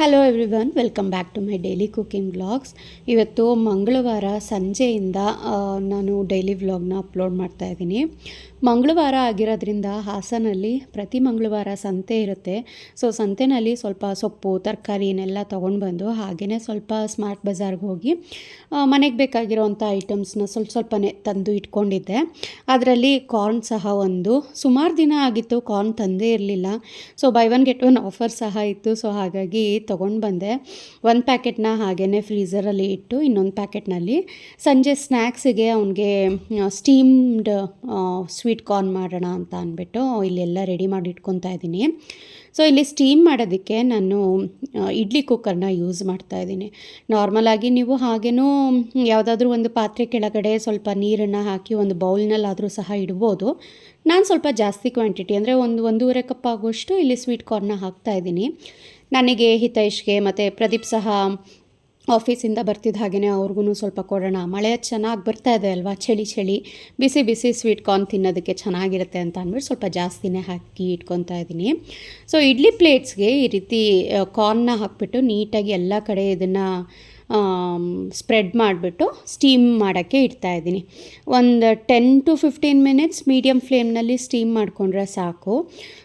Hello everyone welcome back to my daily cooking vlogs ಇವತ್ತು ಮಂಗಳವಾರ ಸಂಜೆಯಿಂದ ನಾನು ಡೈಲಿ ವ್ಲಾಗ್ನ ಅಪ್ಲೋಡ್ ಮಾಡ್ತಾ ಇದ್ದೀನಿ. ಮಂಗಳವಾರ ಆಗಿರೋದ್ರಿಂದ ಹಾಸನಲ್ಲಿ ಪ್ರತಿ ಮಂಗಳವಾರ ಸಂತೆ ಇರುತ್ತೆ. ಸೊ ಸಂತೆನಲ್ಲಿ ಸ್ವಲ್ಪ ಸೊಪ್ಪು, ತರಕಾರಿ ತರಕಾರಿನೆಲ್ಲ ತೊಗೊಂಡು ಬಂದು ಹಾಗೆಯೇ ಸ್ವಲ್ಪ ಸ್ಮಾರ್ಟ್ ಬಜಾರ್ಗೆ ಹೋಗಿ ಮನೆಗೆ ಬೇಕಾಗಿರೋವಂಥ ಐಟಮ್ಸ್ನ ಸ್ವಲ್ಪ ಸ್ವಲ್ಪನೇ ತಂದು ಇಟ್ಕೊಂಡಿದ್ದೆ. ಅದರಲ್ಲಿ ಕಾರ್ನ್ ಸಹ ಒಂದು. ಸುಮಾರು ದಿನ ಆಗಿತ್ತು ಕಾರ್ನ್ ತಂದೇ ಇರಲಿಲ್ಲ. So buy one get one offer ಸಹ ಇತ್ತು. ಸೊ ಹಾಗಾಗಿ ತೊಗೊಂಡು ಬಂದೆ. ಒಂದು ಪ್ಯಾಕೆಟ್ನ ಹಾಗೇ ಫ್ರೀಝರಲ್ಲಿ ಇಟ್ಟು ಇನ್ನೊಂದು ಪ್ಯಾಕೆಟ್ನಲ್ಲಿ ಸಂಜೆ ಸ್ನ್ಯಾಕ್ಸಿಗೆ ಅವನಿಗೆ ಸ್ಟೀಮ್ಡ್ ಸ್ವೀಟ್ ಕಾರ್ನ್ ಮಾಡೋಣ ಅಂತ ಅಂದ್ಬಿಟ್ಟು ಇಲ್ಲೆಲ್ಲ ರೆಡಿ ಮಾಡಿ ಇಟ್ಕೊತಾ ಇದ್ದೀನಿ. ಸೊ ಇಲ್ಲಿ ಸ್ಟೀಮ್ ಮಾಡೋದಕ್ಕೆ ನಾನು ಇಡ್ಲಿ ಕುಕ್ಕರ್ನ ಯೂಸ್ ಮಾಡ್ತಾ ಇದ್ದೀನಿ. ನಾರ್ಮಲಾಗಿ ನೀವು ಹಾಗೇನೂ, ಯಾವುದಾದ್ರೂ ಒಂದು ಪಾತ್ರೆ ಕೆಳಗಡೆ ಸ್ವಲ್ಪ ನೀರನ್ನು ಹಾಕಿ ಒಂದು ಬೌಲ್ನಲ್ಲಾದರೂ ಸಹ ಇಡ್ಬೋದು. ನಾನು ಸ್ವಲ್ಪ ಜಾಸ್ತಿ ಕ್ವಾಂಟಿಟಿ ಅಂದರೆ ಒಂದು ಒಂದೂವರೆ ಕಪ್ ಆಗುವಷ್ಟು ಇಲ್ಲಿ ಸ್ವೀಟ್ ಕಾರ್ನ ಹಾಕ್ತಾ ಇದ್ದೀನಿ. ನನಗೆ ಹಿತೈಷ್ಗೆ ಮತ್ತು ಪ್ರದೀಪ್ ಸಹ ಆಫೀಸಿಂದ ಬರ್ತಿದ್ದ ಹಾಗೆಯೇ ಅವ್ರಿಗೂ ಸ್ವಲ್ಪ ಕೊಡೋಣ. ಮಳೆ ಚೆನ್ನಾಗಿ ಬರ್ತಾ ಇದೆ ಅಲ್ವಾ? ಚಳಿ ಚಳಿ. ಬಿಸಿ ಬಿಸಿ ಸ್ವೀಟ್ ಕಾರ್ನ್ ತಿನ್ನೋದಕ್ಕೆ ಚೆನ್ನಾಗಿರುತ್ತೆ ಅಂತ ಅಂದ್ಬಿಟ್ಟು ಸ್ವಲ್ಪ ಜಾಸ್ತಿನೇ ಹಾಕಿ ಇಟ್ಕೊತಾ ಇದ್ದೀನಿ. ಸೊ ಇಡ್ಲಿ ಪ್ಲೇಟ್ಸ್ಗೆ ಈ ರೀತಿ ಕಾರ್ನ್ನ ಹಾಕ್ಬಿಟ್ಟು ನೀಟಾಗಿ ಎಲ್ಲ ಕಡೆ ಇದನ್ನು ಸ್ಪ್ರೆಡ್ ಮಾಡಿಬಿಟ್ಟು ಸ್ಟೀಮ್ ಮಾಡೋಕ್ಕೆ ಇಡ್ತಾ ಇದ್ದೀನಿ. ಒಂದು ten to fifteen minutes medium ಫ್ಲೇಮ್ನಲ್ಲಿ steam ಮಾಡಿಕೊಂಡ್ರೆ ಸಾಕು.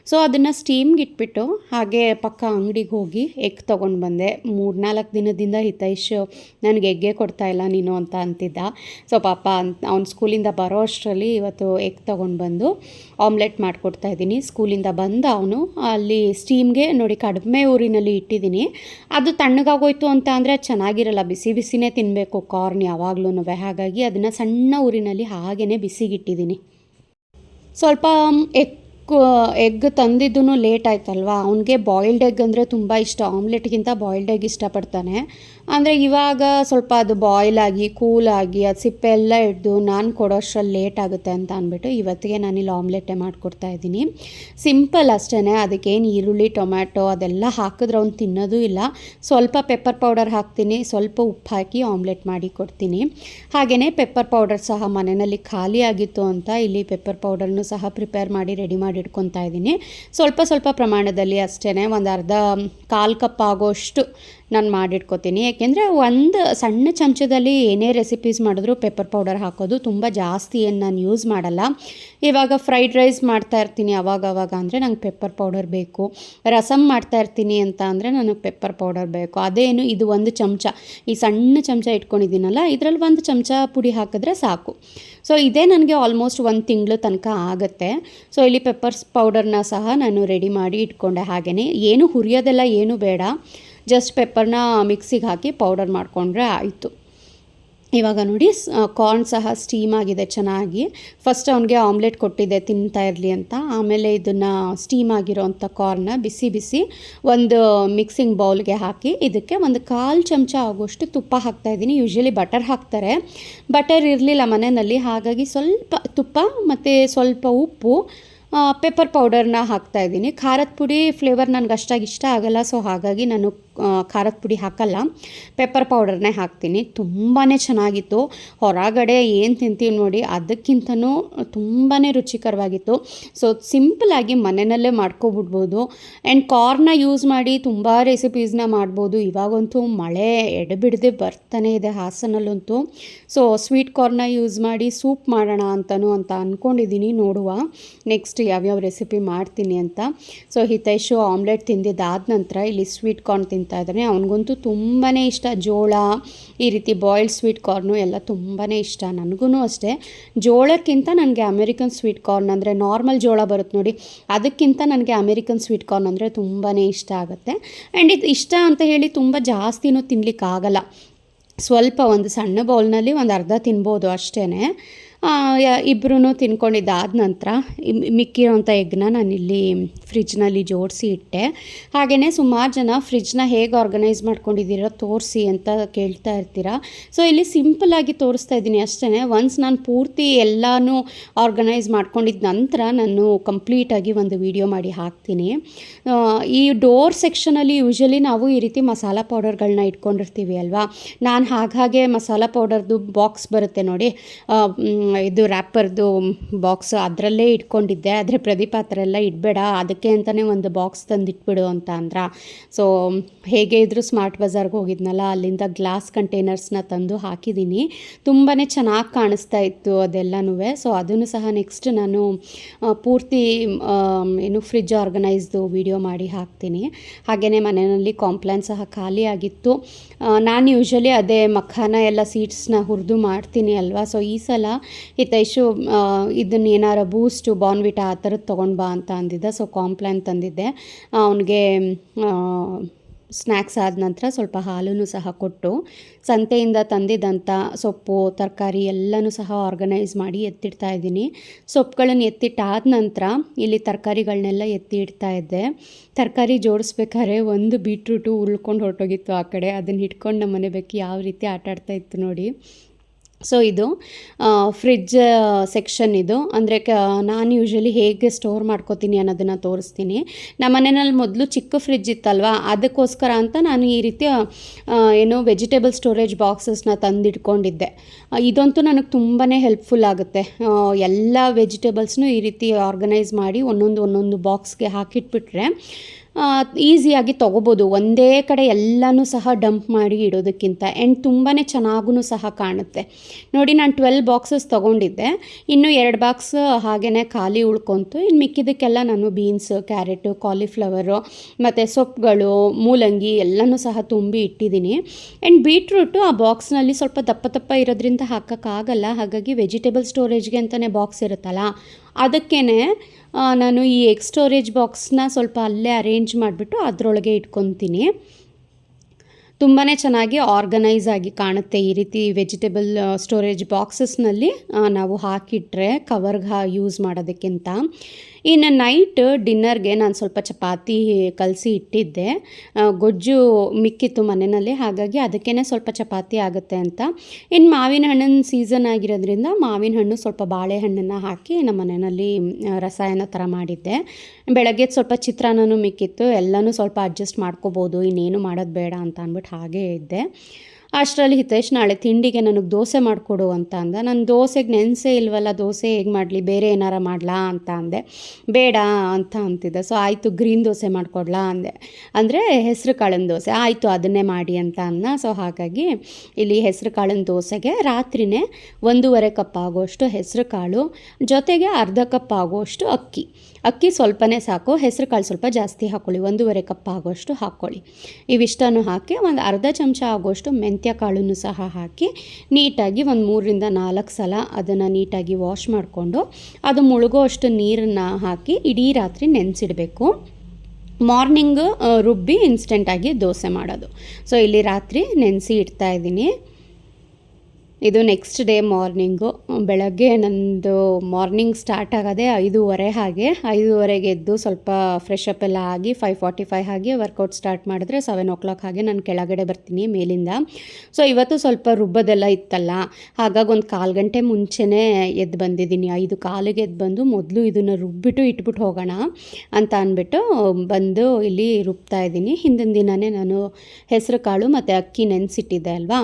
ಸೊ ಅದನ್ನು ಸ್ಟೀಮ್ಗೆ ಇಟ್ಬಿಟ್ಟು ಹಾಗೆ ಪಕ್ಕ ಅಂಗಡಿಗೆ ಹೋಗಿ ಎಗ್ ತೊಗೊಂಡು ಬಂದೆ. ಮೂರ್ನಾಲ್ಕು ದಿನದಿಂದ ಹಿತೈಶ್ ನನಗೆ ಎಗ್ಗೆ ಕೊಡ್ತಾ ಇಲ್ಲ ನೀನು ಅಂತ ಅಂತಿದ್ದ. ಸೊ ಪಾಪ ಅಂತ ಅವ್ನು ಸ್ಕೂಲಿಂದ ಬರೋ ಅಷ್ಟರಲ್ಲಿ ಇವತ್ತು ಎಗ್ ತೊಗೊಂಡು ಬಂದು ಆಮ್ಲೆಟ್ ಮಾಡಿಕೊಡ್ತಾ ಇದ್ದೀನಿ. ಸ್ಕೂಲಿಂದ ಬಂದು ಅವನು ಅಲ್ಲಿ ಸ್ಟೀಮ್ಗೆ ನೋಡಿ ಕಡಿಮೆ ಊರಿನಲ್ಲಿ ಇಟ್ಟಿದ್ದೀನಿ. ಅದು ತಣ್ಣಗಾಗೋಯ್ತು ಅಂತ ಅಂದರೆ ಚೆನ್ನಾಗಿರಲ್ಲ. ಬಿಸಿ ಬಿಸಿನೇ ತಿನ್ನಬೇಕು ಕಾರ್ನ್ ಯಾವಾಗ್ಲೂ ಹಾಗಾಗಿ ಅದನ್ನು ಸಣ್ಣ ಊರಿನಲ್ಲಿ ಹಾಗೇ ಬಿಸಿಗಿಟ್ಟಿದ್ದೀನಿ. ಸ್ವಲ್ಪ ಎಗ್ ತಂದಿದ್ದು ಲೇಟ್ ಆಯ್ತಲ್ವಾ? ಅವನಿಗೆ ಬಾಯ್ಲ್ಡ್ ಎಗ್ ಅಂದರೆ ತುಂಬ ಇಷ್ಟ. ಆಮ್ಲೆಟ್ಗಿಂತ ಬಾಯ್ಲ್ಡ್ ಎಗ್ ಇಷ್ಟಪಡ್ತಾನೆ. ಅಂದರೆ ಇವಾಗ ಸ್ವಲ್ಪ ಅದು ಬಾಯ್ಲ್ ಆಗಿ ಕೂಲ್ ಆಗಿ, ಅದು ಸಿಪ್ಪೆ ಎಲ್ಲ ಹಿಡ್ದು ನಾನು ಕೊಡೋಷ್ಟ್ರಲ್ಲಿ ಲೇಟ್ ಆಗುತ್ತೆ ಅಂತ ಅಂದ್ಬಿಟ್ಟು ಇವತ್ತಿಗೆ ನಾನು ಇಲ್ಲಿ ಆಮ್ಲೆಟೇ ಮಾಡಿಕೊಡ್ತಾ ಇದ್ದೀನಿ. ಸಿಂಪಲ್ ಅಷ್ಟೇ ಅದಕ್ಕೇನು ಈರುಳ್ಳಿ, ಟೊಮ್ಯಾಟೊ ಅದೆಲ್ಲ ಹಾಕಿದ್ರೆ ಅವ್ನು ತಿನ್ನೋದೂ ಇಲ್ಲ. ಸ್ವಲ್ಪ ಪೆಪ್ಪರ್ ಪೌಡರ್ ಹಾಕ್ತೀನಿ. ಸ್ವಲ್ಪ ಉಪ್ಪು ಹಾಕಿ ಆಮ್ಲೆಟ್ ಮಾಡಿ ಕೊಡ್ತೀನಿ. ಹಾಗೆಯೇ ಪೆಪ್ಪರ್ ಪೌಡರ್ ಸಹ ಮನೆಯಲ್ಲಿ ಖಾಲಿ ಆಗಿತ್ತು ಅಂತ ಇಲ್ಲಿ ಪೆಪ್ಪರ್ ಪೌಡರ್ನು ಸಹ ಪ್ರಿಪೇರ್ ಮಾಡಿ ರೆಡಿ ಮಾಡಿ ಇಟ್ಕೊತಾ ಇದ್ದೀನಿ. ಸ್ವಲ್ಪ ಸ್ವಲ್ಪ ಪ್ರಮಾಣದಲ್ಲಿ ಅಷ್ಟೇ ಒಂದು ಅರ್ಧ ಕಾಲು ಕಪ್ ಆಗೋಷ್ಟು ನಾನು ಮಾಡಿಟ್ಕೋತೀನಿ. ಯಾಕೆಂದರೆ ಒಂದು ಸಣ್ಣ ಚಮಚದಲ್ಲಿ ಏನೇ ರೆಸಿಪೀಸ್ ಮಾಡಿದ್ರು ಪೆಪ್ಪರ್ ಪೌಡರ್ ಹಾಕೋದು ತುಂಬ ಜಾಸ್ತಿ ಏನು ನಾನು ಯೂಸ್ ಮಾಡಲ್ಲ. ಇವಾಗ ಫ್ರೈಡ್ ರೈಸ್ ಮಾಡ್ತಾ ಇರ್ತೀನಿ ಅವಾಗ ಅವಾಗ ಅಂದರೆ ನಂಗೆ ಪೆಪ್ಪರ್ ಪೌಡರ್ ಬೇಕು. ರಸಮ್ ಮಾಡ್ತಾ ಇರ್ತೀನಿ ಅಂತ ಅಂದರೆ ನನಗೆ ಪೆಪ್ಪರ್ ಪೌಡರ್ ಬೇಕು. ಅದೇನು ಇದು ಒಂದು ಚಮಚ. ಈ ಸಣ್ಣ ಚಮಚ ಇಟ್ಕೊಂಡಿದ್ದೀನಲ್ಲ, ಇದರಲ್ಲಿ ಒಂದು ಚಮಚ ಪುಡಿ ಹಾಕಿದ್ರೆ ಸಾಕು. ಸೊ ಇದೇ ನನಗೆ ಆಲ್ಮೋಸ್ಟ್ ಒಂದು ತಿಂಗಳು ತನಕ ಆಗುತ್ತೆ. ಸೊ ಇಲ್ಲಿ ಪೆಪ್ಪರ್ಸ್ ಪೌಡರ್ನ ಸಹ ನಾನು ರೆಡಿ ಮಾಡಿ ಇಟ್ಕೊಂಡೆ ಹಾಗೆಯೇ ಏನು ಹುರಿಯೋದೆಲ್ಲ ಏನು ಬೇಡ. ಜಸ್ಟ್ ಪೆಪ್ಪರ್ನ ಮಿಕ್ಸಿಗೆ ಹಾಕಿ ಪೌಡರ್ ಮಾಡಿಕೊಂಡ್ರೆ ಆಯಿತು. ಇವಾಗ ನೋಡಿ ಕಾರ್ನ್ ಸಹ ಸ್ಟೀಮ್ ಆಗಿದೆ ಚೆನ್ನಾಗಿ. ಫಸ್ಟ್ ಅವನಿಗೆ ಆಮ್ಲೆಟ್ ಕೊಟ್ಟಿದ್ದೆ, ತಿಂತಾ ಇರಲಿ ಅಂತ. ಆಮೇಲೆ ಇದನ್ನು ಸ್ಟೀಮ್ ಆಗಿರೋವಂಥ ಕಾರ್ನ ಬಿಸಿ ಬಿಸಿ ಒಂದು ಮಿಕ್ಸಿಂಗ್ ಬೌಲ್ಗೆ ಹಾಕಿ ಇದಕ್ಕೆ ಒಂದು ಕಾಲು ಚಮಚ ಆಗೋಷ್ಟು ತುಪ್ಪ ಹಾಕ್ತಾ ಇದ್ದೀನಿ. ಯೂಶ್ವಲಿ ಬಟರ್ ಹಾಕ್ತಾರೆ. ಬಟರ್ ಇರಲಿಲ್ಲ ಮನೆಯಲ್ಲಿ, ಹಾಗಾಗಿ ಸ್ವಲ್ಪ ತುಪ್ಪ ಮತ್ತು ಸ್ವಲ್ಪ ಉಪ್ಪು ಪೆಪ್ಪರ್ ಪೌಡರ್ನ ಹಾಕ್ತಾ ಇದ್ದೀನಿ. ಖಾರದ ಪುಡಿ, ಫ್ಲೇವರ್ ನನಗೆ ಅಷ್ಟಾಗಿ ಇಷ್ಟ ಆಗಲ್ಲ, ಸೊ ಹಾಗಾಗಿ ನಾನು ಖಾರದ ಪುಡಿ ಹಾಕಲ್ಲ. ಪೆಪ್ಪರ್ ಪೌಡರ್ನೇ ಹಾಕ್ತೀನಿ. ತುಂಬಾ ಚೆನ್ನಾಗಿತ್ತು. ಹೊರಗಡೆ ಏನು ತಿಂತೀವಿ ನೋಡಿ, ಅದಕ್ಕಿಂತನೂ ತುಂಬಾ ರುಚಿಕರವಾಗಿತ್ತು. ಸೊ ಸಿಂಪಲಾಗಿ ಮನೆಯಲ್ಲೇ ಮಾಡ್ಕೊಬಿಡ್ಬೋದು. ಆ್ಯಂಡ್ ಕಾರ್ನ ಯೂಸ್ ಮಾಡಿ ತುಂಬ ರೆಸಿಪೀಸ್ನ ಮಾಡ್ಬೋದು. ಇವಾಗಂತೂ ಮಳೆ ಎಡೆಬಿಡದೆ ಬರ್ತಾನೆ ಇದೆ ಹಾಸನಲ್ಲಂತೂ. ಸೊ ಸ್ವೀಟ್ ಕಾರ್ನ ಯೂಸ್ ಮಾಡಿ ಸೂಪ್ ಮಾಡೋಣ ಅಂತನೂ ಅಂತ ಅಂದ್ಕೊಂಡಿದ್ದೀನಿ ನೋಡುವ. ನೆಕ್ಸ್ಟ್ ಯಾವ್ಯಾವ ರೆಸಿಪಿ ಮಾಡ್ತೀನಿ ಅಂತ. ಸೊ ಹಿತೈಷು ಆಮ್ಲೆಟ್ ತಿಂದಿದ್ದಾದ ನಂತರ ಇಲ್ಲಿ ಸ್ವೀಟ್ ಕಾರ್ನ್ ತಿಂತಾ ಇದ್ದಾನೆ ಅವನಿಗಂತೂ ತುಂಬಾ ಇಷ್ಟ. ಜೋಳ, ಈ ರೀತಿ ಬಾಯ್ಲ್ಡ್ ಸ್ವೀಟ್ ಕಾರ್ನು ಎಲ್ಲ ತುಂಬಾ ಇಷ್ಟ ನನಗೂ ಅಷ್ಟೇ. ಜೋಳಕ್ಕಿಂತ ನನಗೆ ಅಮೆರಿಕನ್ ಸ್ವೀಟ್ ಕಾರ್ನ್ ಅಂದರೆ ನಾರ್ಮಲ್ ಜೋಳ ಬರುತ್ತೆ ನೋಡಿ, ಅದಕ್ಕಿಂತ ನನಗೆ ಅಮೆರಿಕನ್ ಸ್ವೀಟ್ ಕಾರ್ನ್ ಅಂದರೆ ತುಂಬಾ ಇಷ್ಟ ಆಗುತ್ತೆ. ಆ್ಯಂಡ್ ಇದು ಇಷ್ಟ ಅಂತ ಹೇಳಿ ತುಂಬ ಜಾಸ್ತಿನೂ ತಿನ್ನಲಿಕ್ಕಾಗಲ್ಲ ಸ್ವಲ್ಪ ಒಂದು ಸಣ್ಣ ಬೌಲ್ನಲ್ಲಿ ಒಂದು ಅರ್ಧ ತಿನ್ಬೋದು ಅಷ್ಟೇ ಇಬ್ಬರೂ ತಿನ್ಕೊಂಡಿದ್ದಾದ ನಂತರ ಮಿಕ್ಕಿರೋಂಥ ಎಗ್ನ ನಾನಿಲ್ಲಿ ಫ್ರಿಜ್ನಲ್ಲಿ ಜೋಡಿಸಿ ಇಟ್ಟೆ. ಹಾಗೆಯೇ ಸುಮಾರು ಜನ ಫ್ರಿಜ್ನ ಹೇಗೆ ಆರ್ಗನೈಸ್ ಮಾಡ್ಕೊಂಡಿದ್ದೀರೋ ತೋರಿಸಿ ಅಂತ ಕೇಳ್ತಾ ಇರ್ತೀರ? ಸೊ, ಇಲ್ಲಿ ಸಿಂಪಲಾಗಿ ತೋರಿಸ್ತಾ ಇದ್ದೀನಿ ಅಷ್ಟೇ ಒನ್ಸ್ ನಾನು ಪೂರ್ತಿ ಎಲ್ಲನೂ ಆರ್ಗನೈಸ್ ಮಾಡ್ಕೊಂಡಿದ್ದ ನಂತರ ನಾನು ಕಂಪ್ಲೀಟಾಗಿ ಒಂದು ವಿಡಿಯೋ ಮಾಡಿ ಹಾಕ್ತೀನಿ. ಈ ಡೋರ್ ಸೆಕ್ಷನಲ್ಲಿ ಯೂಶಲಿ ನಾವು ಈ ರೀತಿ ಮಸಾಲ ಪೌಡರ್ಗಳನ್ನ ಇಟ್ಕೊಂಡಿರ್ತೀವಿ ಅಲ್ವಾ? ನಾನು ಹಾಗಾಗೆ ಮಸಾಲ ಪೌಡರ್ದು ಬಾಕ್ಸ್ ಬರುತ್ತೆ ನೋಡಿ. ಇದು ರ್ಯಾಪರ್ದು ಬಾಕ್ಸ್ ಅದರಲ್ಲೇ ಇಟ್ಕೊಂಡಿದ್ದೆ. ಆದರೆ ಪ್ರದೀಪ್ ಆ ಥರ ಎಲ್ಲ ಇಡಬೇಡ. ಅದಕ್ಕೆ ಅಂತಲೇ ಒಂದು ಬಾಕ್ಸ್ ತಂದಿಟ್ಬಿಡು ಅಂತ ಅಂದ್ರ. ಸೊ ಹೇಗೆ ಇದ್ದರೂ ಸ್ಮಾರ್ಟ್ ಬಜಾರ್ಗೆ ಹೋಗಿದ್ನಲ್ಲ, ಅಲ್ಲಿಂದ ಗ್ಲಾಸ್ ಕಂಟೈನರ್ಸ್ನ ತಂದು ಹಾಕಿದ್ದೀನಿ ತುಂಬಾ ಚೆನ್ನಾಗಿ ಕಾಣಿಸ್ತಾ ಇತ್ತು ಅದೆಲ್ಲನೂ ಸೊ ಅದನ್ನು ಸಹ ನೆಕ್ಸ್ಟ್ ನಾನು ಪೂರ್ತಿ ಏನು ಫ್ರಿಜ್ ಆರ್ಗನೈಸ್ದು ವಿಡಿಯೋ ಮಾಡಿ ಹಾಕ್ತೀನಿ. ಹಾಗೆಯೇ ಮನೆಯಲ್ಲಿ ಕಾಂಪ್ಲಾನ್ ಸಹ ಖಾಲಿ ಆಗಿತ್ತು. ನಾನು ಯೂಶ್ವಲಿ ಅದೇ ಮಖಾನ ಎಲ್ಲ ಸೀಟ್ಸ್ನ ಹುರಿದು ಮಾಡ್ತೀನಿ ಅಲ್ವಾ? ಸೊ ಈ ಸಲ ಹಿತೈಷು ಇದನ್ನ ಏನಾರ ಬೂಸ್ಟು ಬಾನ್ವಿಟ ಆ ಥರದ್ದು ತೊಗೊಂಡು ಬಾ ಅಂತ ಅಂದಿದ್ದ. ಸೊ ಕಾಂಪ್ಲಾನ್ ತಂದಿದ್ದೆ. ಅವನಿಗೆ ಸ್ನ್ಯಾಕ್ಸ್ ಆದ ನಂತರ ಸ್ವಲ್ಪ ಹಾಲನ್ನು ಸಹ ಕೊಟ್ಟು, ಸಂತೆಯಿಂದ ತಂದಿದ್ದಂಥ ಸೊಪ್ಪು, ತರಕಾರಿ ಎಲ್ಲನೂ ಸಹ ಆರ್ಗನೈಸ್ ಮಾಡಿ ಎತ್ತಿಡ್ತಾ ಇದ್ದೀನಿ. ಸೊಪ್ಪುಗಳನ್ನು ಎತ್ತಿಟ್ಟಾದ ನಂತರ ಇಲ್ಲಿ ತರಕಾರಿಗಳನ್ನೆಲ್ಲ ಎತ್ತಿ ಇಡ್ತಾ ಇದ್ದೆ. ತರಕಾರಿ ಜೋಡಿಸ್ಬೇಕಾದ್ರೆ ಒಂದು ಬೀಟ್ರೂಟು ಉಳ್ಕೊಂಡು ಹೊರಟೋಗಿತ್ತು ಆ ಕಡೆ. ಅದನ್ನು ಹಿಡ್ಕೊಂಡು ನಮ್ಮ ಮನೆ ಬೇಕು ಯಾವ ರೀತಿ ಆಟಾಡ್ತಾ ಇತ್ತು ನೋಡಿ. ಸೊ ಇದು ಫ್ರಿಜ್ ಸೆಕ್ಷನ್ ಇದು. ಅಂದರೆ, ಕ, ನಾನು ಯೂಶ್ವಲಿ ಹೇಗೆ ಸ್ಟೋರ್ ಮಾಡ್ಕೋತೀನಿ ಅನ್ನೋದನ್ನು ತೋರಿಸ್ತೀನಿ. ನಮ್ಮ ಮನೆಯಲ್ಲಿ ಮೊದಲು ಚಿಕ್ಕ ಫ್ರಿಡ್ಜ್ ಇತ್ತಲ್ವಾ? ಅದಕ್ಕೋಸ್ಕರ ಅಂತ ನಾನು ಈ ರೀತಿ ಏನು ವೆಜಿಟೇಬಲ್ ಸ್ಟೋರೇಜ್ ಬಾಕ್ಸಸ್ನ ತಂದಿಟ್ಕೊಂಡಿದ್ದೆ. ಇದಂತೂ ನನಗೆ ತುಂಬಾ ಹೆಲ್ಪ್ಫುಲ್ ಆಗುತ್ತೆ. ಎಲ್ಲ ವೆಜಿಟೇಬಲ್ಸ್ನೂ ಈ ರೀತಿ ಆರ್ಗನೈಸ್ ಮಾಡಿ ಒಂದೊಂದು ಒಂದೊಂದು ಬಾಕ್ಸ್ಗೆ ಹಾಕಿಟ್ಬಿಟ್ರೆ ಈಸಿಯಾಗಿ ತೊಗೋಬೋದು. ಒಂದೇ ಕಡೆ ಎಲ್ಲನೂ ಸಹ ಡಂಪ್ ಮಾಡಿ ಇಡೋದಕ್ಕಿಂತ ಆ್ಯಂಡ್ ತುಂಬಾ ಚೆನ್ನಾಗೂ ಸಹ ಕಾಣುತ್ತೆ. ನೋಡಿ, ನಾನು ಟ್ವೆಲ್ ಬಾಕ್ಸಸ್ ತೊಗೊಂಡಿದ್ದೆ. ಇನ್ನು ಎರಡು ಬಾಕ್ಸ್ ಹಾಗೇ ಖಾಲಿ ಉಳ್ಕೊಂತು. ಇನ್ನು ಮಿಕ್ಕಿದ್ದಕ್ಕೆಲ್ಲ ನಾನು ಬೀನ್ಸ್ ಕ್ಯಾರೆಟು ಕಾಲಿಫ್ಲವರು ಮತ್ತು ಸೊಪ್ಪುಗಳು, ಮೂಲಂಗಿ ಎಲ್ಲನೂ ಸಹ ತುಂಬಿ ಇಟ್ಟಿದ್ದೀನಿ. ಆ್ಯಂಡ್ ಬೀಟ್ರೂಟು ಆ ಬಾಕ್ಸ್ನಲ್ಲಿ ಸ್ವಲ್ಪ ದಪ್ಪ ದಪ್ಪ ಇರೋದ್ರಿಂದ ಹಾಕೋಕ್ಕಾಗಲ್ಲ. ಹಾಗಾಗಿ ವೆಜಿಟೇಬಲ್ ಸ್ಟೋರೇಜ್ಗೆ ಅಂತಲೇ ಬಾಕ್ಸ್ ಇರುತ್ತಲ್ಲ ಅದಕ್ಕೇ ನಾನು ಈ ಎಗ್ ಸ್ಟೋರೇಜ್ ಬಾಕ್ಸ್ನ ಸ್ವಲ್ಪ ಅಲ್ಲೇ ಅರೇಂಜ್ ಮಾಡಿಬಿಟ್ಟು ಅದರೊಳಗೆ ಇಟ್ಕೊತೀನಿ. ತುಂಬಾ ಚೆನ್ನಾಗಿ ಆರ್ಗನೈಸ್ ಆಗಿ ಕಾಣುತ್ತೆ ಈ ರೀತಿ ವೆಜಿಟೇಬಲ್ ಸ್ಟೋರೇಜ್ ಬಾಕ್ಸಸ್ನಲ್ಲಿ ನಾವು ಹಾಕಿಟ್ರೆ ಕವರ್ಗೆ ಯೂಸ್ ಮಾಡೋದಕ್ಕಿಂತ. ಇನ್ನು ನೈಟ್ ಡಿನ್ನರ್ಗೆ ನಾನು ಸ್ವಲ್ಪ ಚಪಾತಿ ಕಲಸಿ ಇಟ್ಟಿದ್ದೆ. ಗೊಜ್ಜು ಮಿಕ್ಕಿತ್ತು ಮನೆಯಲ್ಲಿ, ಹಾಗಾಗಿ ಅದಕ್ಕೇ ಸ್ವಲ್ಪ ಚಪಾತಿ ಆಗುತ್ತೆ ಅಂತ. ಇನ್ನು ಮಾವಿನ ಹಣ್ಣಿನ ಸೀಸನ್ ಆಗಿರೋದ್ರಿಂದ ಮಾವಿನ ಹಣ್ಣು ಸ್ವಲ್ಪ ಬಾಳೆಹಣ್ಣನ್ನು ಹಾಕಿ ನಮ್ಮ ಮನೆಯಲ್ಲಿ ರಸಾಯನ ಥರ ಮಾಡಿದ್ದೆ. ಬೆಳಗ್ಗೆ ಸ್ವಲ್ಪ ಚಿತ್ರಾನ್ನನೂ ಮಿಕ್ಕಿತ್ತು, ಎಲ್ಲನೂ ಸ್ವಲ್ಪ ಅಡ್ಜಸ್ಟ್ ಮಾಡ್ಕೋಬೋದು, ಇನ್ನೇನು ಮಾಡೋದು ಬೇಡ ಅಂತ ಅಂದ್ಬಿಟ್ಟು ಹಾಗೇ ಇದ್ದೆ. ಅಷ್ಟರಲ್ಲಿ ಹಿತೇಶ್ ನಾಳೆ ತಿಂಡಿಗೆ ನನಗೆ ದೋಸೆ ಮಾಡಿಕೊಡು ಅಂತ ಅಂದ. ನಾನು ದೋಸೆಗೆ ನೆನೆಸೇ ಇಲ್ವಲ್ಲ, ದೋಸೆ ಹೇಗೆ ಮಾಡಲಿ, ಬೇರೆ ಏನಾರ ಮಾಡಲಾ ಅಂತ ಅಂದೆ. ಬೇಡ ಅಂತ ಅಂತಿದ್ದೆ. ಸೊ ಆಯಿತು ಗ್ರೀನ್ ದೋಸೆ ಮಾಡಿಕೊಡ್ಲಾ ಅಂದೆ. ಅಂದರೆ ಹೆಸರು ಕಾಳಿನ ದೋಸೆ. ಆಯಿತು, ಅದನ್ನೇ ಮಾಡಿ ಅಂತ ಅನ್ನ ಸೊ ಹಾಗಾಗಿ ಇಲ್ಲಿ ಹೆಸರು ಕಾಳಿನ ದೋಸೆಗೆ ರಾತ್ರಿನೇ ಒಂದೂವರೆ ಕಪ್ ಆಗೋಷ್ಟು ಹೆಸರು ಕಾಳು, ಜೊತೆಗೆ ಅರ್ಧ ಕಪ್ ಆಗೋಷ್ಟು ಅಕ್ಕಿ. ಅಕ್ಕಿ ಸ್ವಲ್ಪನೇ ಸಾಕು, ಹೆಸರು ಕಾಳು ಸ್ವಲ್ಪ ಜಾಸ್ತಿ ಹಾಕ್ಕೊಳ್ಳಿ ಒಂದೂವರೆ ಕಪ್ ಆಗೋಷ್ಟು ಹಾಕ್ಕೊಳ್ಳಿ ಇವಿಷ್ಟನ್ನು ಹಾಕಿ ಒಂದು ಅರ್ಧ ಚಮಚ ಆಗೋಷ್ಟು ಮೆಂತ್ಯ ಕಾಳನ್ನು ಸಹ ಹಾಕಿ ನೀಟಾಗಿ ಒಂದು ಮೂರರಿಂದ ನಾಲ್ಕು ಸಲ ಅದನ್ನು ನೀಟಾಗಿ ವಾಶ್ ಮಾಡಿಕೊಂಡು ಅದು ಮುಳುಗೋ ಅಷ್ಟು ನೀರನ್ನು ಹಾಕಿ ಇಡೀ ರಾತ್ರಿ ನೆನೆಸಿಡಬೇಕು. ಮಾರ್ನಿಂಗ್ ರುಬ್ಬಿ ಇನ್ಸ್ಟೆಂಟಾಗಿ ದೋಸೆ ಮಾಡೋದು. ಸೊ ಇಲ್ಲಿ ರಾತ್ರಿ ನೆನೆಸಿ ಇಡ್ತಾ ಇದ್ದೀನಿ. ಇದು ನೆಕ್ಸ್ಟ್ ಡೇ ಮಾರ್ನಿಂಗು ಬೆಳಗ್ಗೆ ನಂದು ಮಾರ್ನಿಂಗ್ ಸ್ಟಾರ್ಟ್ ಆಗೋದೇ ಐದೂವರೆ ಹಾಗೆ ಐದೂವರೆಗೆ ಎದ್ದು ಸ್ವಲ್ಪ ಫ್ರೆಶ್ ಅಪ್ ಎಲ್ಲ ಆಗಿ ಫೈವ್ ಫಾರ್ಟಿ ಫೈವ್ ಹಾಗೆ ವರ್ಕೌಟ್ ಸ್ಟಾರ್ಟ್ ಮಾಡಿದ್ರೆ ಸೆವೆನ್ ಓ ಕ್ಲಾಕ್ ಹಾಗೆ ನಾನು ಕೆಳಗಡೆ ಬರ್ತೀನಿ ಮೇಲಿಂದ. ಸೊ ಇವತ್ತು ಸ್ವಲ್ಪ ರುಬ್ಬದೆಲ್ಲ ಇತ್ತಲ್ಲ, ಹಾಗಾಗಿ ಒಂದು ಕಾಲು ಗಂಟೆ ಮುಂಚೆನೇ ಎದ್ದು ಬಂದಿದ್ದೀನಿ. ಐದು ಕಾಲಿಗೆ ಎದ್ದು ಬಂದು ಮೊದಲು ಇದನ್ನು ರುಬ್ಬಿಟ್ಟು ಇಟ್ಬಿಟ್ಟು ಹೋಗೋಣ ಅಂತ ಅಂದ್ಬಿಟ್ಟು ಬಂದು ಇಲ್ಲಿ ರುಬ್ತಾ ಇದ್ದೀನಿ. ಹಿಂದಿನ ದಿನವೇ ನಾನು ಹೆಸರು ಕಾಳು ಮತ್ತು ಅಕ್ಕಿ ನೆನೆಸಿಟ್ಟಿದ್ದೆ ಅಲ್ವಾ?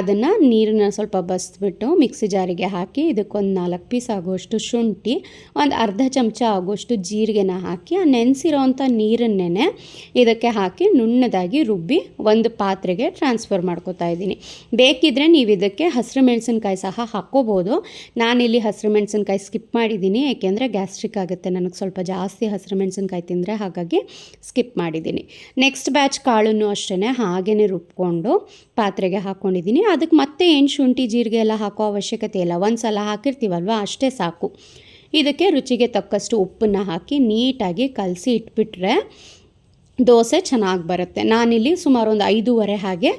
ಅದನ್ನು ನೀರನ್ನ ಸ್ವಲ್ಪ ಬಸ್ಬಿಟ್ಟು ಮಿಕ್ಸಿ ಜಾರಿಗೆ ಹಾಕಿ ಇದಕ್ಕೊಂದು ನಾಲ್ಕು ಪೀಸ್ ಆಗುವಷ್ಟು ಶುಂಠಿ, ಒಂದು ಅರ್ಧ ಚಮಚ ಆಗುವಷ್ಟು ಜೀರಿಗೆನ ಹಾಕಿ, ಆ ನೆನೆಸಿರೋವಂಥ ನೀರನ್ನೇ ಇದಕ್ಕೆ ಹಾಕಿ ನುಣ್ಣದಾಗಿ ರುಬ್ಬಿ ಒಂದು ಪಾತ್ರೆಗೆ ಟ್ರಾನ್ಸ್ಫರ್ ಮಾಡ್ಕೋತಾ ಇದ್ದೀನಿ. ಬೇಕಿದ್ರೆ ನೀವು ಇದಕ್ಕೆ ಹಸಿರು ಮೆಣಸಿನ್ಕಾಯಿ ಸಹ ಹಾಕ್ಕೋಬೋದು. ನಾನಿಲ್ಲಿ ಹಸಿರು ಮೆಣಸಿನ್ಕಾಯಿ ಸ್ಕಿಪ್ ಮಾಡಿದ್ದೀನಿ, ಏಕೆಂದರೆ ಗ್ಯಾಸ್ಟ್ರಿಕ್ ಆಗುತ್ತೆ. ನನಗೆ ಸ್ವಲ್ಪ ಜಾಸ್ತಿ ಹಸಿರು ಮೆಣಸಿನ್ಕಾಯಿ ತಿಂದರೆ ಹಾಗಾಗಿ ಸ್ಕಿಪ್ ಮಾಡಿದ್ದೀನಿ. ನೆಕ್ಸ್ಟ್ ಬ್ಯಾಚ್ ಕಾಳನ್ನು ಅಷ್ಟೇ ಹಾಗೇ ರುಬ್ಕೊಂಡು ಪಾತ್ರೆಗೆ ಹಾಕ್ಕೊಂಡಿದ್ದೀನಿ ಅದಕ್ಕೆ ಮತ್ತೆ ಏನು ಶುಂಠಿ ಜೀರಿಗೆ ಎಲ್ಲ ಹಾಕೋ ಅವಶ್ಯಕತೆ ಇಲ್ಲ. ಒಂದು ಸಲ ಹಾಕಿರ್ತೀವಲ್ವ? ಅಷ್ಟೇ ಸಾಕು. ಇದಕ್ಕೆ ರುಚಿಗೆ ತಕ್ಕಷ್ಟು ಉಪ್ಪನ್ನು ಹಾಕಿ ನೀಟಾಗಿ ಕಲಸಿ ಇಟ್ಬಿಟ್ರೆ ದೋಸೆ ಚೆನ್ನಾಗಿ ಬರುತ್ತೆ. ನಾನಿಲ್ಲಿ ಸುಮಾರು ಒಂದು ಐದೂವರೆ ಹಾಗೆ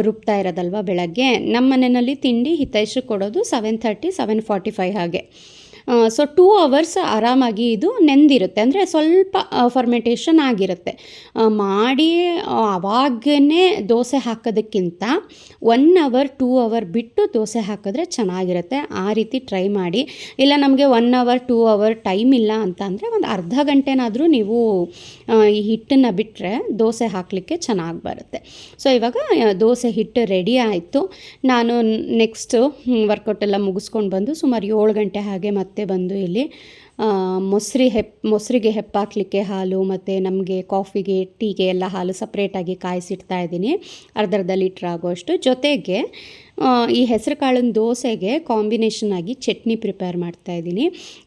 ರುಬ್ತಾ ಇರೋದಲ್ವ ಬೆಳಗ್ಗೆ. ನಮ್ಮ ಮನೆಯಲ್ಲಿ ತಿಂಡಿ ಹಿತೈಷಕ್ಕೆ ಕೊಡೋದು seven thirty seven forty five ಹಾಗೆ. ಸೊ ಟೂ ಅವರ್ಸ್ ಆರಾಮಾಗಿ ಇದು ನೆಂದಿರುತ್ತೆ. ಅಂದರೆ ಸ್ವಲ್ಪ ಫರ್ಮೆಂಟೇಷನ್ ಆಗಿರುತ್ತೆ. ಮಾಡಿ ಅವಾಗೇ ದೋಸೆ ಹಾಕೋದಕ್ಕಿಂತ ಒನ್ ಅವರ್ ಟೂ ಅವರ್ ಬಿಟ್ಟು ದೋಸೆ ಹಾಕಿದ್ರೆ ಚೆನ್ನಾಗಿರುತ್ತೆ. ಆ ರೀತಿ ಟ್ರೈ ಮಾಡಿ. ಇಲ್ಲ, ನಮಗೆ one hour two hour time ಇಲ್ಲ ಅಂತ ಅಂದರೆ ಒಂದು ಅರ್ಧ ಗಂಟೆನಾದರೂ ನೀವು ಈ ಹಿಟ್ಟನ್ನು ಬಿಟ್ಟರೆ ದೋಸೆ ಹಾಕಲಿಕ್ಕೆ ಚೆನ್ನಾಗಿ ಬರುತ್ತೆ. ಸೊ ಇವಾಗ ದೋಸೆ ಹಿಟ್ಟು ರೆಡಿ ಆಯಿತು. ನಾನು ನೆಕ್ಸ್ಟು ವರ್ಕೌಟ್ ಎಲ್ಲ ಮುಗಿಸ್ಕೊಂಡು ಬಂದು ಸುಮಾರು ಏಳು ಗಂಟೆ ಹಾಗೆ ಮತ್ತೆ ಬಂದು ಇಲ್ಲಿ ಮೊಸರಿ ಹೆಪ್, ಮೊಸರಿಗೆ ಹೆಪ್ಪಾಕ್ಲಿಕ್ಕೆ ಹಾಲು ಮತ್ತು ನಮಗೆ ಕಾಫಿಗೆ, ಟೀಗೆ ಎಲ್ಲ ಹಾಲು ಸಪ್ರೇಟಾಗಿ ಕಾಯಿಸಿಡ್ತಾ ಇದ್ದೀನಿ. ಅರ್ಧ ಅರ್ಧ ಲೀಟ್ರ್ ಆಗೋಷ್ಟು. ಜೊತೆಗೆ ಈ ಹೆಸರು ಕಾಳಿನ ದೋಸೆಗೆ ಕಾಂಬಿನೇಷನ್ ಆಗಿ ಚಟ್ನಿ ಪ್ರಿಪೇರ್ ಮಾಡ್ತಾ ಇದ್ದೀನಿ.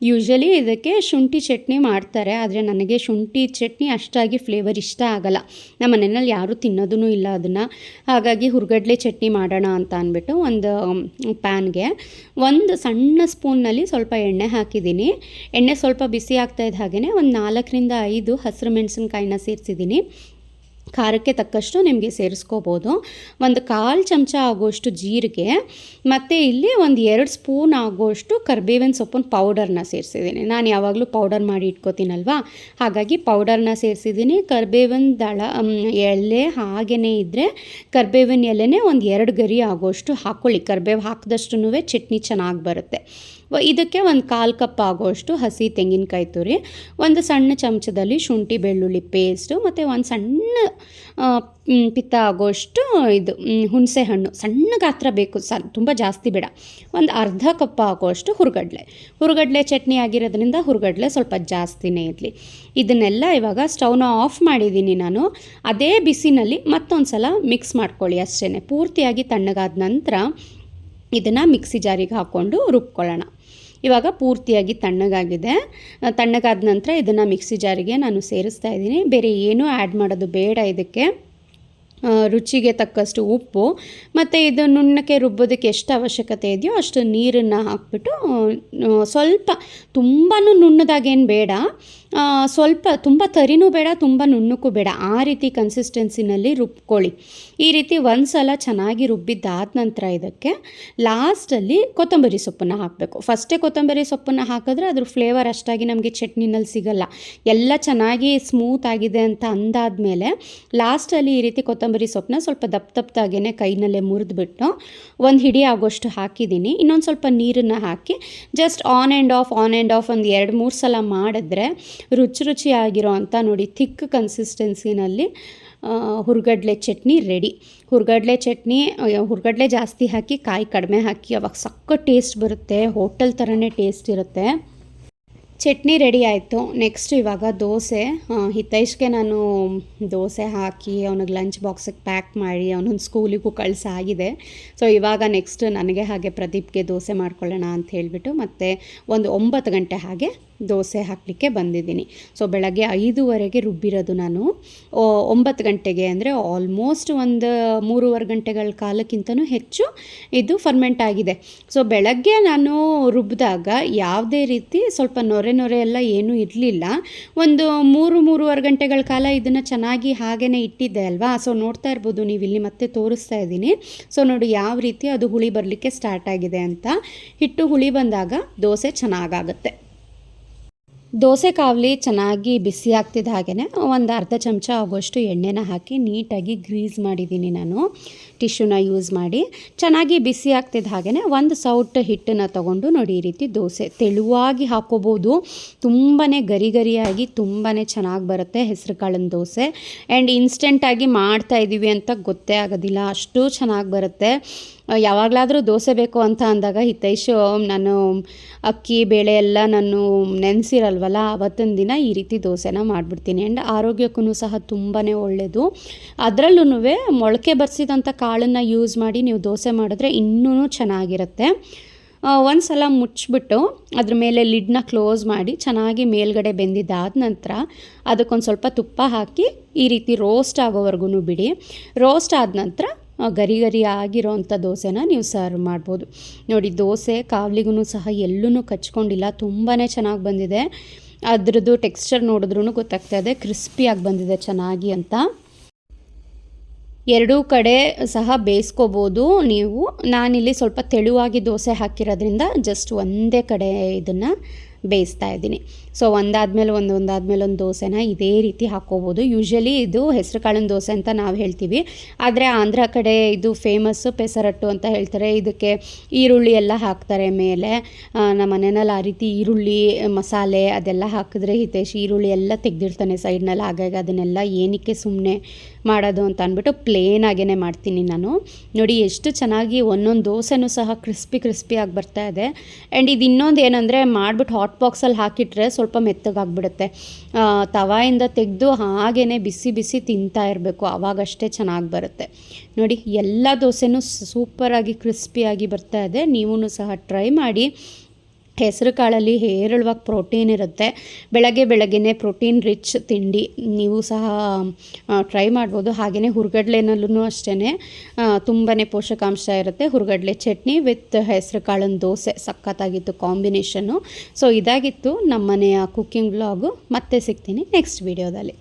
ಯೂಶ್ವಲಿ ಇದಕ್ಕೆ ಶುಂಠಿ ಚಟ್ನಿ ಮಾಡ್ತಾರೆ, ಆದರೆ ನನಗೆ ಶುಂಠಿ ಚಟ್ನಿ ಅಷ್ಟಾಗಿ ಫ್ಲೇವರ್ ಇಷ್ಟ ಆಗಲ್ಲ. ನಮ್ಮ ಮನೆಯಲ್ಲಿ ಯಾರೂ ತಿನ್ನೋದೂ ಇಲ್ಲ ಅದನ್ನು. ಹಾಗಾಗಿ ಹುರ್ಗಡ್ಲೆ ಚಟ್ನಿ ಮಾಡೋಣ ಅಂತ ಅಂದ್ಬಿಟ್ಟು ಒಂದು ಪ್ಯಾನ್ಗೆ ಒಂದು ಸಣ್ಣ ಸ್ಪೂನ್ನಲ್ಲಿ ಸ್ವಲ್ಪ ಎಣ್ಣೆ ಹಾಕಿದ್ದೀನಿ. ಎಣ್ಣೆ ಸ್ವಲ್ಪ ಬಿಸಿ ಆಗ್ತಾ ಇದ್ದ ಹಾಗೆಯೇ ಒಂದು ನಾಲ್ಕರಿಂದ ಐದು ಹಸಿರು ಮೆಣಸಿನ್ಕಾಯಿನ ಸೇರಿಸಿದ್ದೀನಿ. ಖಾರಕ್ಕೆ ತಕ್ಕಷ್ಟು ನಿಮಗೆ ಸೇರಿಸ್ಕೋಬೋದು. ಒಂದು ಕಾಲು ಚಮಚ ಆಗೋಷ್ಟು ಜೀರಿಗೆ, ಮತ್ತು ಇಲ್ಲಿ ಒಂದು ಎರಡು ಸ್ಪೂನ್ ಆಗೋಷ್ಟು ಕರ್ಬೇವಿನ ಸೊಪ್ಪಿನ ಪೌಡರ್ನ ಸೇರಿಸಿದ್ದೀನಿ. ನಾನು ಯಾವಾಗಲೂ ಪೌಡರ್ ಮಾಡಿ ಇಟ್ಕೋತೀನಲ್ವಾ? ಹಾಗಾಗಿ ಪೌಡರ್ನ ಸೇರಿಸಿದ್ದೀನಿ. ಕರ್ಬೇವಿನ ದಳ ಎಲೆ ಹಾಗೇ ಇದ್ದರೆ ಕರ್ಬೇವಿನ ಎಲೆನೇ ಒಂದು ಎರಡು ಗರಿ ಆಗೋಷ್ಟು ಹಾಕ್ಕೊಳ್ಳಿ ಕರ್ಬೇವು ಹಾಕಿದಷ್ಟು ಚಟ್ನಿ ಚೆನ್ನಾಗಿ ಬರುತ್ತೆ. ಇದಕ್ಕೆ ಒಂದು ಕಾಲು ಕಪ್ ಆಗೋಷ್ಟು ಹಸಿ ತೆಂಗಿನಕಾಯಿ ತುರಿ, ಒಂದು ಸಣ್ಣ ಚಮಚದಲ್ಲಿ ಶುಂಠಿ ಬೆಳ್ಳುಳ್ಳಿ ಪೇಸ್ಟು ಮತ್ತು ಒಂದು ಸಣ್ಣ ಪಿತ್ತ ಆಗೋಷ್ಟು ಇದು ಹುಣಸೆ ಹಣ್ಣು. ಸಣ್ಣ ಗಾತ್ರ ಬೇಕು, ಸ, ತುಂಬ ಜಾಸ್ತಿ ಬೇಡ. ಒಂದು ಅರ್ಧ ಕಪ್ ಆಗೋಷ್ಟು ಹುರ್ಗಡ್ಲೆ. ಹುರ್ಗಡ್ಲೆ ಚಟ್ನಿ ಆಗಿರೋದ್ರಿಂದ ಹುರ್ಗಡ್ಲೆ ಸ್ವಲ್ಪ ಜಾಸ್ತಿನೇ ಇರಲಿ. ಇದನ್ನೆಲ್ಲ ಇವಾಗ ಸ್ಟವ್ನ ಆಫ್ ಮಾಡಿದ್ದೀನಿ ನಾನು. ಅದೇ ಬಿಸಿನಲ್ಲಿ ಮತ್ತೊಂದು ಸಲ ಮಿಕ್ಸ್ ಮಾಡ್ಕೊಳ್ಳಿ ಅಷ್ಟೇ ಪೂರ್ತಿಯಾಗಿ ತಣ್ಣಗಾದ ನಂತರ ಇದನ್ನು ಮಿಕ್ಸಿ ಜಾರಿಗೆ ಹಾಕ್ಕೊಂಡು ರುಬ್ಕೊಳ್ಳೋಣ. ಇವಾಗ ಪೂರ್ತಿಯಾಗಿ ತಣ್ಣಗಾಗಿದೆ. ತಣ್ಣಗಾದ ನಂತರ ಇದನ್ನು ಮಿಕ್ಸಿ ಜಾರಿಗೆ ನಾನು ಸೇರಿಸ್ತಾ ಇದ್ದೀನಿ. ಬೇರೆ ಏನೂ ಆ್ಯಡ್ ಮಾಡೋದು ಬೇಡ ಇದಕ್ಕೆ. ರುಚಿಗೆ ತಕ್ಕಷ್ಟು ಉಪ್ಪು ಮತ್ತು ಇದು ನುಣ್ಣಕ್ಕೆ ರುಬ್ಬೋದಕ್ಕೆ ಎಷ್ಟು ಅವಶ್ಯಕತೆ ಇದೆಯೋ ಅಷ್ಟು ನೀರನ್ನು ಹಾಕ್ಬಿಟ್ಟು ಸ್ವಲ್ಪ ತುಂಬಾ ನುಣ್ಣದಾಗೇನು ಬೇಡ. ಸ್ವಲ್ಪ ತುಂಬ ತರಿನೂ ಬೇಡ, ತುಂಬ ನುಣ್ಣಕ್ಕೂ ಬೇಡ. ಆ ರೀತಿ ಕನ್ಸಿಸ್ಟೆನ್ಸಿನಲ್ಲಿ ರುಬ್ಕೊಳ್ಳಿ. ಈ ರೀತಿ ಒಂದು ಸಲ ಚೆನ್ನಾಗಿ ರುಬ್ಬಿದ್ದಾದ ನಂತರ ಇದಕ್ಕೆ ಲಾಸ್ಟಲ್ಲಿ ಕೊತ್ತಂಬರಿ ಸೊಪ್ಪನ್ನು ಹಾಕಬೇಕು. ಫಸ್ಟೇ ಕೊತ್ತಂಬರಿ ಸೊಪ್ಪನ್ನು ಹಾಕಿದ್ರೆ ಅದ್ರ ಫ್ಲೇವರ್ ಅಷ್ಟಾಗಿ ನಮಗೆ ಚಟ್ನಿನಲ್ಲಿ ಸಿಗಲ್ಲ. ಎಲ್ಲ ಚೆನ್ನಾಗಿ ಸ್ಮೂತ್ ಆಗಿದೆ ಅಂತ ಅಂದಾದ ಮೇಲೆ ಲಾಸ್ಟಲ್ಲಿ ಈ ರೀತಿ ಕೊತ್ತಂಬರಿ ಸೊಪ್ಪನ್ನ ಸ್ವಲ್ಪ ದಪ್ಪ ದಪ್ಪದಾಗೇ ಕೈನಲ್ಲೇ ಮುರಿದ್ಬಿಟ್ಟು ಒಂದು ಹಿಡಿ ಆಗೋಷ್ಟು ಹಾಕಿದ್ದೀನಿ. ಇನ್ನೊಂದು ಸ್ವಲ್ಪ ನೀರನ್ನು ಹಾಕಿ just on and off on and off ಒಂದು ಎರಡು ಮೂರು ಸಲ ಮಾಡಿದ್ರೆ ರುಚಿ ರುಚಿಯಾಗಿರೋ ಅಂತ ನೋಡಿ ಥಿಕ್ ಕನ್ಸಿಸ್ಟೆನ್ಸಿನಲ್ಲಿ ಹುರುಗಡ್ಲೆ ಚಟ್ನಿ ರೆಡಿ ಹುರ್ಗಡ್ಲೆ ಚಟ್ನಿ ಹುರುಗಡ್ಲೆ ಜಾಸ್ತಿ ಹಾಕಿ, ಕಾಯಿ ಕಡಿಮೆ ಹಾಕಿ, ಅವಾಗ ಸಕ್ಕ ಟೇಸ್ಟ್ ಬರುತ್ತೆ ಹೋಟೆಲ್ ಥರನೇ ಟೇಸ್ಟ್ ಇರುತ್ತೆ. ಚಟ್ನಿ ರೆಡಿ ಆಯಿತು. ನೆಕ್ಸ್ಟ್ ಇವಾಗ ದೋಸೆ ಹಿತೈಷ್ಗೆ ನಾನು ದೋಸೆ ಹಾಕಿ, ಅವನಿಗೆ ಲಂಚ್ ಬಾಕ್ಸಿಗೆ ಪ್ಯಾಕ್ ಮಾಡಿ, ಅವನೊಂದು ಸ್ಕೂಲಿಗೂ ಕಳಿಸಾಗಿದೆ ಸೊ ಇವಾಗ ನೆಕ್ಸ್ಟ್ ನನಗೆ ಹಾಗೆ ಪ್ರದೀಪ್ಗೆ ದೋಸೆ ಮಾಡ್ಕೊಳ್ಳೋಣ ಅಂತ ಹೇಳಿಬಿಟ್ಟು, ಮತ್ತು ಒಂದು ಒಂಬತ್ತು ಗಂಟೆ ಹಾಗೆ ದೋಸೆ ಹಾಕಲಿಕ್ಕೆ ಬಂದಿದ್ದೀನಿ. ಸೊ ಬೆಳಗ್ಗೆ ಐದುವರೆಗೆ ರುಬ್ಬಿರೋದು ನಾನು. ಒಂಬತ್ತು ಗಂಟೆಗೆ ಅಂದರೆ ಆಲ್ಮೋಸ್ಟ್ ಒಂದು ಮೂರುವರೆ ಗಂಟೆಗಳ ಕಾಲಕ್ಕಿಂತನೂ ಹೆಚ್ಚು ಇದು ಫರ್ಮೆಂಟ್ ಆಗಿದೆ. ಸೊ ಬೆಳಗ್ಗೆ ನಾನು ರುಬ್ಬಿದಾಗ ಯಾವುದೇ ರೀತಿ ಸ್ವಲ್ಪ ನೊರೆ ನೊರೆ ಎಲ್ಲ ಏನೂ ಇರಲಿಲ್ಲ. ಒಂದು ಮೂರು, ಮೂರುವರೆ ಗಂಟೆಗಳ ಕಾಲ ಇದನ್ನು ಚೆನ್ನಾಗಿ ಹಾಗೇ ಇಟ್ಟಿದ್ದೆ ಅಲ್ವಾ? ಸೊ ನೋಡ್ತಾ ಇರ್ಬೋದು ನೀವು ಇಲ್ಲಿ ಮತ್ತೆ ತೋರಿಸ್ತಾ ಇದ್ದೀನಿ. ಸೊ ನೋಡಿ ಯಾವ ರೀತಿ ಅದು ಹುಳಿ ಬರಲಿಕ್ಕೆ ಸ್ಟಾರ್ಟ್ ಆಗಿದೆ ಅಂತ. ಹಿಟ್ಟು ಹುಳಿ ಬಂದಾಗ ದೋಸೆ ಚೆನ್ನಾಗಾಗುತ್ತೆ. ದೋಸೆ ಕಾವಲಿ ಚೆನ್ನಾಗಿ ಬಿಸಿ ಆಗ್ತಿದ್ದ ಹಾಗೆಯೇ ಒಂದು ಅರ್ಧ ಚಮಚ ಆಗುವಷ್ಟು ಎಣ್ಣೆನ ಹಾಕಿ ನೀಟಾಗಿ ಗ್ರೀಸ್ ಮಾಡಿದ್ದೀನಿ ನಾನು. ಟಿಶ್ಯೂನ ಯೂಸ್ ಮಾಡಿ ಚೆನ್ನಾಗಿ ಬಿಸಿ ಆಗ್ತಿದ್ದ ಹಾಗೆಯೇ ಒಂದು ಸೌಟ್ ಹಿಟ್ಟನ್ನು ತೊಗೊಂಡು ನೋಡಿ ಈ ರೀತಿ ದೋಸೆ ತೆಳುವಾಗಿ ಹಾಕೋಬೋದು. ತುಂಬಾ ಗರಿ ಗರಿಯಾಗಿ ತುಂಬಾ ಚೆನ್ನಾಗಿ ಬರುತ್ತೆ ಹೆಸರು ಕಾಳಿನ ದೋಸೆ. ಆ್ಯಂಡ್ ಇನ್ಸ್ಟೆಂಟಾಗಿ ಮಾಡ್ತಾ ಇದ್ದೀವಿ ಅಂತ ಗೊತ್ತೇ ಆಗೋದಿಲ್ಲ. ಅಷ್ಟು ಚೆನ್ನಾಗಿ ಬರುತ್ತೆ. ಯಾವಾಗಲಾದರೂ ದೋಸೆ ಬೇಕು ಅಂತ ಅಂದಾಗ ಹಿತೈಷು, ನಾನು ಅಕ್ಕಿ, ಬೇಳೆ ಎಲ್ಲ ನಾನು ನೆನೆಸಿರಲ್ವಲ್ಲ, ಅವತ್ತಿನ ದಿನ ಈ ರೀತಿ ದೋಸೆನ ಮಾಡಿಬಿಡ್ತೀನಿ. ಆ್ಯಂಡ್ ಆರೋಗ್ಯಕ್ಕೂ ಸಹ ತುಂಬಾ ಒಳ್ಳೆಯದು ಅದರಲ್ಲೂ ಮೊಳಕೆ ಬರ್ಸಿದಂಥ ಕಾಳನ್ನು ಯೂಸ್ ಮಾಡಿ ನೀವು ದೋಸೆ ಮಾಡಿದ್ರೆ ಇನ್ನೂ ಚೆನ್ನಾಗಿರುತ್ತೆ. ಒಂದು ಸಲ ಮುಚ್ಚಿಬಿಟ್ಟು ಅದ್ರ ಮೇಲೆ ಲಿಡ್ನ ಕ್ಲೋಸ್ ಮಾಡಿ ಚೆನ್ನಾಗಿ ಮೇಲ್ಗಡೆ ಬೆಂದಿದ್ದಾದ ನಂತರ ಅದಕ್ಕೊಂದು ಸ್ವಲ್ಪ ತುಪ್ಪ ಹಾಕಿ ಈ ರೀತಿ ರೋಸ್ಟ್ ಆಗೋವರೆಗೂ ಬಿಡಿ. ರೋಸ್ಟ್ ಆದ ನಂತರ ಗರಿ ಗರಿ ಆಗಿರೋವಂಥ ದೋಸೆನ ನೀವು ಸರ್ವ್ ಮಾಡ್ಬೋದು. ನೋಡಿ, ದೋಸೆ ಕಾವಲಿಗೂ ಸಹ ಎಲ್ಲೂ ಕಚ್ಕೊಂಡಿಲ್ಲ ತುಂಬಾ ಚೆನ್ನಾಗಿ ಬಂದಿದೆ. ಅದ್ರದ್ದು ಟೆಕ್ಸ್ಚರ್ ನೋಡಿದ್ರೂ ಗೊತ್ತಾಗ್ತಾ ಇದೆ ಕ್ರಿಸ್ಪಿಯಾಗಿ ಬಂದಿದೆ ಚೆನ್ನಾಗಿ ಅಂತ. ಎರಡೂ ಕಡೆ ಸಹ ಬೇಯಿಸ್ಕೋಬೋದು ನೀವು. ನಾನಿಲ್ಲಿ ಸ್ವಲ್ಪ ತೆಳುವಾಗಿ ದೋಸೆ ಹಾಕಿರೋದ್ರಿಂದ ಜಸ್ಟ್ ಒಂದೇ ಕಡೆ ಇದನ್ನು ಬೇಯಿಸ್ತಾ ಇದ್ದೀನಿ. ಸೊ ಒಂದಾದ್ಮೇಲೆ ಒಂದು ಒಂದಾದ್ಮೇಲೆ ಒಂದು ದೋಸೆನ ಇದೇ ರೀತಿ ಹಾಕ್ಕೋಬೋದು. ಯೂಶ್ವಲಿ ಇದು ಹೆಸರು ಕಾಳಿನ ದೋಸೆ ಅಂತ ನಾವು ಹೇಳ್ತೀವಿ. ಆದರೆ ಆಂಧ್ರ ಕಡೆ ಇದು ಫೇಮಸ್ಸು ಪೆಸರಟ್ಟು ಅಂತ ಹೇಳ್ತಾರೆ. ಇದಕ್ಕೆ ಈರುಳ್ಳಿ ಎಲ್ಲ ಹಾಕ್ತಾರೆ ಮೇಲೆ. ನಮ್ಮ ಮನೆಯಲ್ಲಿ ಆ ರೀತಿ ಈರುಳ್ಳಿ, ಮಸಾಲೆ ಅದೆಲ್ಲ ಹಾಕಿದ್ರೆ ಹಿತೇಶ್ ಈರುಳ್ಳಿ ಎಲ್ಲ ತೆಗೆದಿರ್ತಾನೆ ಸೈಡ್ನಲ್ಲಿ ಹಾಗಾಗಿ ಅದನ್ನೆಲ್ಲ ಏನಕ್ಕೆ ಸುಮ್ಮನೆ ಮಾಡೋದು ಅಂತ ಅಂದ್ಬಿಟ್ಟು ಪ್ಲೇನ್ ಆಗೇ ಮಾಡ್ತೀನಿ ನಾನು. ನೋಡಿ, ಎಷ್ಟು ಚೆನ್ನಾಗಿ ಒಂದೊಂದು ದೋಸೆನೂ ಸಹ ಕ್ರಿಸ್ಪಿ ಕ್ರಿಸ್ಪಿಯಾಗಿ ಬರ್ತಾ ಇದೆ. ಆ್ಯಂಡ್ ಇದು ಇನ್ನೊಂದು ಏನಂದರೆ ಮಾಡಿಬಿಟ್ಟು ಹಾಟ್ ಬಾಕ್ಸಲ್ಲಿ ಹಾಕಿಟ್ರೆ ಸ್ವಲ್ಪ ಮೆತ್ತಗಾಗ್ಬಿಡುತ್ತೆ. ತವಾಯಿಂದ ತೆಗೆದು ಹಾಗೇ ಬಿಸಿ ಬಿಸಿ ತಿಂತಾ ಇರಬೇಕು. ಆವಾಗಷ್ಟೇ ಚೆನ್ನಾಗಿ ಬರುತ್ತೆ. ನೋಡಿ, ಎಲ್ಲ ದೋಸೆನೂ ಸೂಪರಾಗಿ ಕ್ರಿಸ್ಪಿಯಾಗಿ ಬರ್ತಾ ಇದೆ. ನೀವೂ ಸಹ ಟ್ರೈ ಮಾಡಿ. ಹೆಸರು ಕಾಳಲ್ಲಿ ಹೇರಳವಾಗಿ ಪ್ರೋಟೀನ್ ಇರುತ್ತೆ. ಬೆಳಗ್ಗೆ ಬೆಳಗ್ಗೆನೇ ಪ್ರೋಟೀನ್ ರಿಚ್ ತಿಂಡಿ ನೀವು ಸಹ ಟ್ರೈ ಮಾಡ್ಬೋದು. ಹಾಗೆಯೇ ಹುರ್ಗಡ್ಲೆನಲ್ಲೂ ಅಷ್ಟೇ ತುಂಬಾ ಪೋಷಕಾಂಶ ಇರುತ್ತೆ. ಹುರ್ಗಡ್ಲೆ ಚಟ್ನಿ ವಿತ್ ಹೆಸರು ಕಾಳಿನ ದೋಸೆ, ಸಖತ್ತಾಗಿತ್ತು ಕಾಂಬಿನೇಷನ್ನು ಸೊ ಇದಾಗಿತ್ತು ನಮ್ಮ ಮನೆಯ ಕುಕ್ಕಿಂಗ್ ಬ್ಲಾಗು ಮತ್ತೆ ಸಿಗ್ತೀನಿ ನೆಕ್ಸ್ಟ್ ವಿಡಿಯೋದಲ್ಲಿ